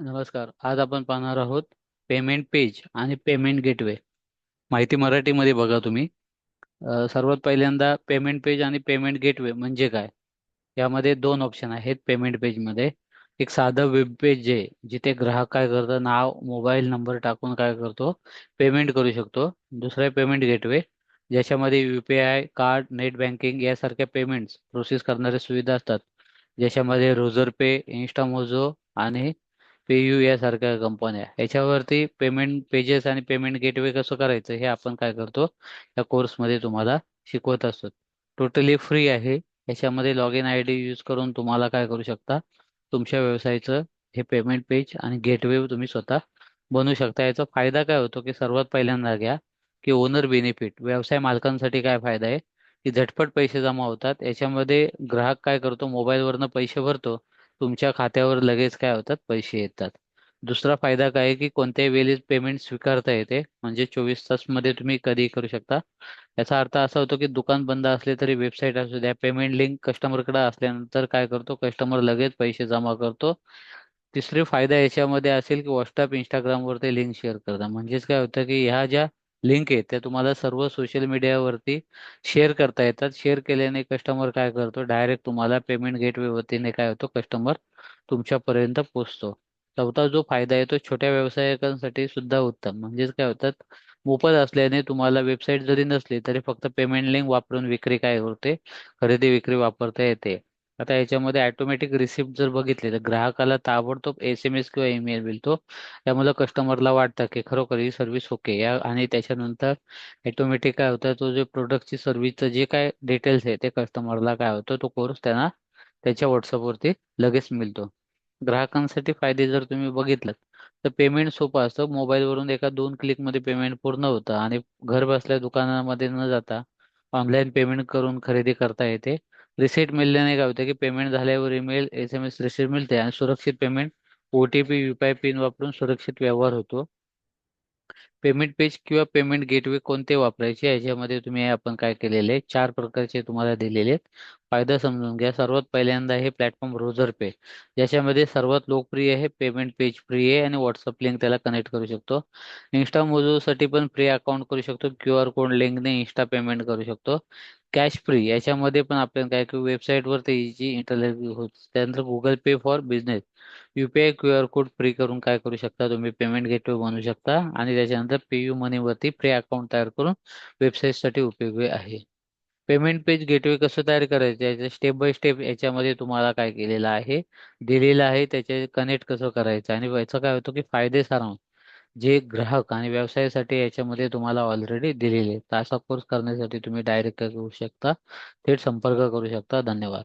नमस्कार. आज आपण पाहणार आहोत पेमेंट पेज आणि पेमेंट गेटवे माहिती मराठीमध्ये बघा तुम्ही. सर्वात पहिल्यांदा पेमेंट पेज आणि पेमेंट गेटवे म्हणजे काय? यामध्ये दोन ऑप्शन आहेत पेमेंट पेजमध्ये एक साधं वेब पेज जे आहे, जिथे ग्राहक काय करतो? नाव मोबाईल नंबर टाकून काय करतो? पेमेंट करू शकतो. दुसरं आहे पेमेंट गेटवे ज्याच्यामध्ये U P I card net banking यासारख्या पेमेंट्स प्रोसेस करणाऱ्या सुविधा असतात. ज्याच्यामध्ये रोजर पे इन्स्टामोजो आणि पेयू यासारख्या कंपन्या. याच्यावरती पेमेंट पेजेस आणि पेमेंट गेटवे कसं करायचं हे आपण काय करतो या कोर्समध्ये तुम्हाला शिकवत असतो. टोटली फ्री आहे. याच्यामध्ये log in I D use करून तुम्हाला काय करू शकता तुमच्या व्यवसायाचं हे पेमेंट पेज आणि गेटवे तुम्ही स्वतः बनवू शकता. याचा फायदा काय होतो की सर्वात पहिल्यांदा घ्या की ओनर बेनिफिट व्यवसाय मालकांसाठी काय फायदा आहे? की झटपट पैसे जमा होतात. याच्यामध्ये ग्राहक काय करतो? मोबाईलवरनं पैसे भरतो. तुमच्या खात्यावर लगेच काय होतात? पैसे येतात. दुसरा फायदा काय आहे की कोणत्याही वेळी पेमेंट स्वीकारता येते. म्हणजे चोवीस तासमध्ये तुम्ही कधीही करू शकता. याचा अर्थ असा होतो की दुकान बंद असले तरी वेबसाईट असू द्या. पेमेंट लिंक कस्टमरकडे असल्यानंतर काय करतो? कस्टमर लगेच पैसे जमा करतो. तिसरे फायदा याच्यामध्ये असेल की व्हॉट्सअप इंस्टाग्रामवर ते लिंक शेअर करता. म्हणजेच काय होतं की ह्या ज्या लिंक आहे त्या तुम्हाला सर्व सोशल मीडियावरती शेअर करता येतात. शेअर केल्याने कस्टमर काय करतो? डायरेक्ट तुम्हाला पेमेंट गेटवे वतीने काय होतो? कस्टमर तुमच्यापर्यंत पोहोचतो. चौथा जो फायदा आहे तो छोट्या व्यावसायिकांसाठी सुद्धा उत्तम. म्हणजेच काय होतात? मोफत असल्याने तुम्हाला वेबसाईट जरी नसली तरी फक्त पेमेंट लिंक वापरून विक्री काय होते? खरेदी विक्री वापरता येते. आता याच्यामध्ये ऑटोमॅटिक रिसिप्ट जर बघितले तर ग्राहकाला ताबडतोब एस एम एस किंवा ईमेल मिळतो. त्यामुळे कस्टमरला वाटतं की खरोखर ही सर्व्हिस ओके या आणि त्याच्यानंतर ऑटोमॅटिक काय होतं तो जे प्रोडक्टची सर्व्हिसचं जे काय डिटेल्स आहे ते कस्टमरला काय होतं तो कोर्स त्यांना त्याच्या व्हॉट्सअपवरती लगेच मिळतो. ग्राहकांसाठी फायदे जर तुम्ही बघितलं तर पेमेंट सोपं असतं. मोबाईलवरून एका दोन क्लिकमध्ये पेमेंट पूर्ण होतं. आणि घर बसल्या दुकानामध्ये न जाता ऑनलाईन पेमेंट करून खरेदी करता येते. रिसेट मिळल्याने काय होतं की पेमेंट झाल्यावर email S M S reset मिळते आणि सुरक्षित payment O T P pin वापरून सुरक्षित व्यवहार होतो. पेमेंट पेज किंवा पेमेंट गेटवे कोणते वापरायचे याच्यामध्ये तुम्ही आपण काय केलेले आहे चार प्रकारचे तुम्हाला दिलेले आहेत. फायदा समजून घ्या. सर्वात पहिल्यांदा हे प्लॅटफॉर्म रोजर पे ज्याच्यामध्ये सर्वात लोकप्रिय आहे पेमेंट पेज फ्री आहे आणि व्हॉट्सअप लिंक त्याला कनेक्ट करू शकतो. इन्स्टा मोजूसाठी पण फ्री अकाउंट करू शकतो. क्यू आर कोड लिंकने इन्स्टा पेमेंट करू शकतो. कॅश फ्री याच्यामध्ये पण आपण काय की वेबसाईटवर त्याची इंटरनेट होत. त्यानंतर Google pay for business UPI Q R code free करून काय करू शकता? तुम्ही पेमेंट गेटवे बनवू शकता. आणि त्याच्यानंतर पेयू मनी वरती फ्री अकाउंट तयार करून वेबसाईटसाठी उपयोगी आहे. पेमेंट पेज गेटवे कसं तयार करायचं? याचे स्टेप बाय स्टेप याच्यामध्ये तुम्हाला काय केलेलं आहे? दिलेलं आहे. त्याचे कनेक्ट कसं करायचं? आणि याचा काय होतं की फायदे सारांश जे ग्राहक आणि व्यवसायासाठी याच्यामध्ये तुम्हाला ऑलरेडी दिलेले आहेत. तर असा कोर्स करण्यासाठी तुम्ही डायरेक्ट काय करू शकता. थेट संपर्क करू शकता. धन्यवाद.